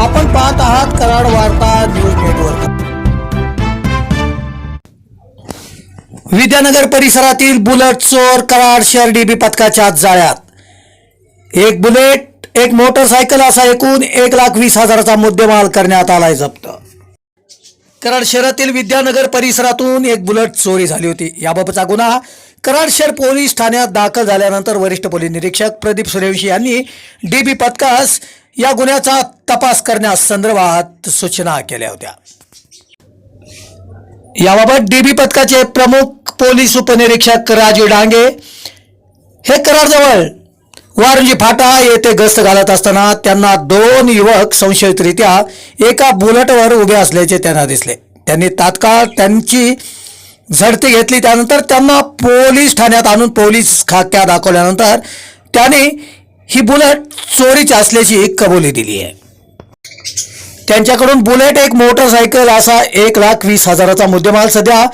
आपण पाहत आहात कराड वार्ता न्यूज नेटवर्क. विद्यानगर परिसरातील बुलेट चोर कराड शहर डीबी पथकाच्या जाळ्यात. एक बुलेट एक मोटरसायकल असा एकूण एक लाख वीस हजाराचा मुद्देमाल करण्यात आलाय जप्त. कराड शहरातील विद्यानगर परिसरातून एक बुलेट चोरी झाली होती. याबाबतचा गुन्हा कराड शहर पोलीस ठाण्यात दाखल झाल्यानंतर वरिष्ठ पोलीस निरीक्षक प्रदीप सूर्यवंशी यांनी डीबी पथकास या गुन्ह्याचा तपास करण्यास संदर्भात सूचना केल्या होत्या. याबाबत डीबी पथकाचे प्रमुख पोलीस उपनिरीक्षक राजू डांगे हे कराडजवळ वारंजी फाटा येथे गस्त घालत असताना त्यांना दोन युवक संशयितरित्या एका बुलेटवर उभे असल्याचे त्यांना दिसले. त्यांनी तात्काळ त्यांची झडती घेतली. त्यानंतर त्यांना पोलीस ठाण्यात आणून पोलीस खाक्या दाखवल्यानंतर त्याने ही बुलेट चोरीची असल्याची कबुली दिली आहे. त्यांच्याकडून बुलेट एक मोटरसायकल असा एक लाख वीस हजाराचा मुद्देमाल सध्या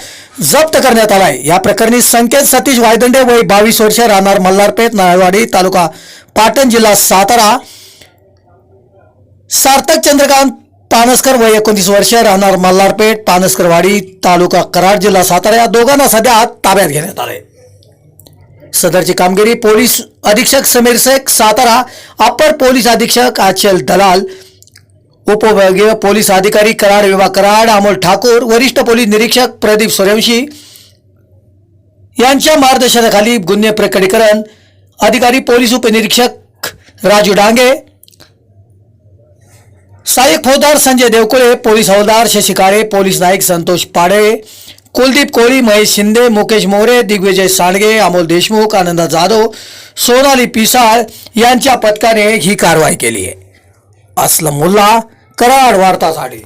जप्त करण्यात आलाय. या प्रकरणी संकेत सतीश वायदंडे वय बावीस वर्ष राहणार मल्हारपेठ नाळवाडी तालुका पाटण जिल्हा सातारा. सार्थक चंद्रकांत पानसकर वय एकोणतीस वर्ष राहणार मल्हारपेठ पानसकरवाडी तालुका कराड जिल्हा सातारा. या दोघांना सध्या ताब्यात घेण्यात आले सदरची कामगिरी पोलीस अधीक्षक समीर शेख सातारा अप्पर पोलीस अधीक्षक आचल दलाल उपविभागीय पोलीस अधिकारी कराड विभाग कराड अमोल ठाकूर वरिष्ठ पोलीस निरीक्षक प्रदीप सूर्यवंशी यांच्या मार्गदर्शनाखाली गुन्हे प्रकटीकरण अधिकारी पोलीस उपनिरीक्षक राजू डांगे सहाय्यक फौजदार संजय देवकुळे पोलीस हवालदार शशी काळे पोलीस नाईक संतोष पाडे कुलदीप कोळी महेश शिंदे मुकेश मोरे दिग्विजय सांडगे अमोल देशमुख आनंद जाधव सोनाली पिसाळ यांच्या पथकाने ही कारवाई केली आहे. असलम मुल्ला कराड वार्तासाठी.